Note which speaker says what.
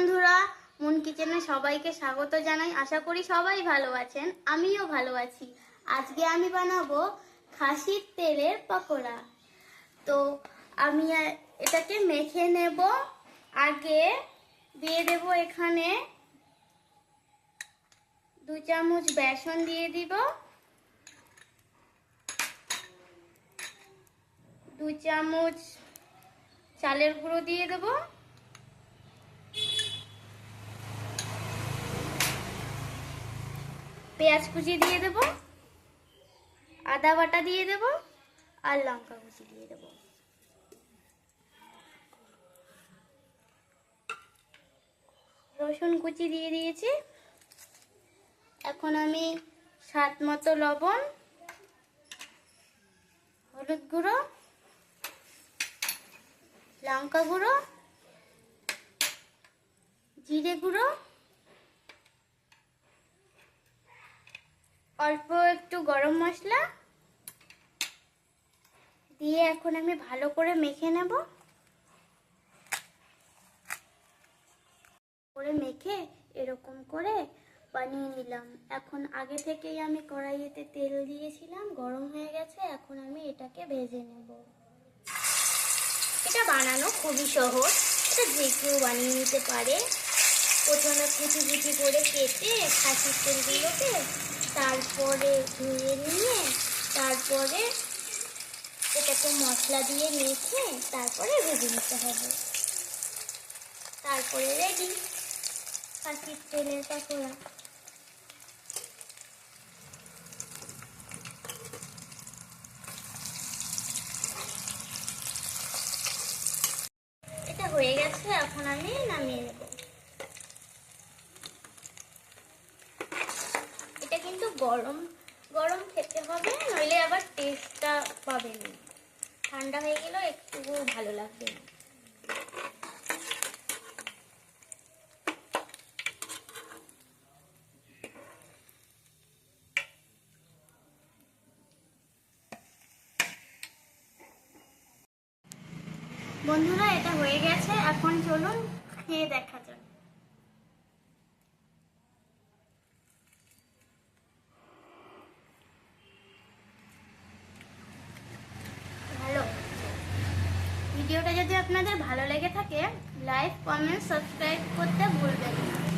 Speaker 1: বন্ধুরা মুন কিচেনে সবাইকে স্বাগত জানাই। আশা করি সবাই ভালো আছেন, আমিও ভালো আছি। আজকে আমি বানাবো খাসির তেলের পকোড়া। তো আমি এটাকে মেখে নেব। আগে দিয়ে দেব এখানে দু চামচ বেসন দিয়ে দিব। দু চামচ চালের গুঁড়ো দিয়ে দেবো। পেঁয়াজ কুচি দিয়ে দেব, আদা বাটা দিয়ে দেব আর লঙ্কা কুচি দিয়ে দেব। রসুন কুচি দিয়ে দিয়েছি। এখন আমি স্বাদ মতো লবণ, হলুদ গুঁড়ো, লঙ্কা গুঁড়ো, জিরে গুঁড়ো অল্প একটু গরম মশলা দিয়ে এখন আমি ভালো করে মেখে নেব। করে মেখে এরকম করে বানিয়ে নিলাম। এখন আগে থেকেই আমি কড়াইয়েতে তেল দিয়েছিলাম, গরম হয়ে গেছে, এখন আমি এটাকে ভেজে নেব। এটা বানানো খুবই সহজ। এটা যে কেউ বানিয়ে নিতে পারে। প্রথমে কুচি কুচি করে কেটে খাসির তেলগুলোকে তারপরে ধুয়ে নিয়ে, তারপরে এটাকে মশলা দিয়ে মেখে তারপরে ভেজে নিতে হবে। তারপরে রেডি খাসির তেলের পকোড়া। এটা হয়ে গেছে, এখন আমি নামিয়ে নেব। কিন্তু গরম গরম খেতে হবে, নইলে আবার টেস্টটা পাবেন না। ঠান্ডা হয়ে গেলেও একটু ভালো লাগবে বন্ধুরা, এটা হয়ে গেছে। এখন চলুন, খেয়ে দেখা যাক ভালো ভিডিওটা যদি আপনাদের ভালো লেগে থাকে লাইক কমেন্ট সাবস্ক্রাইব করতে ভুলবেন না।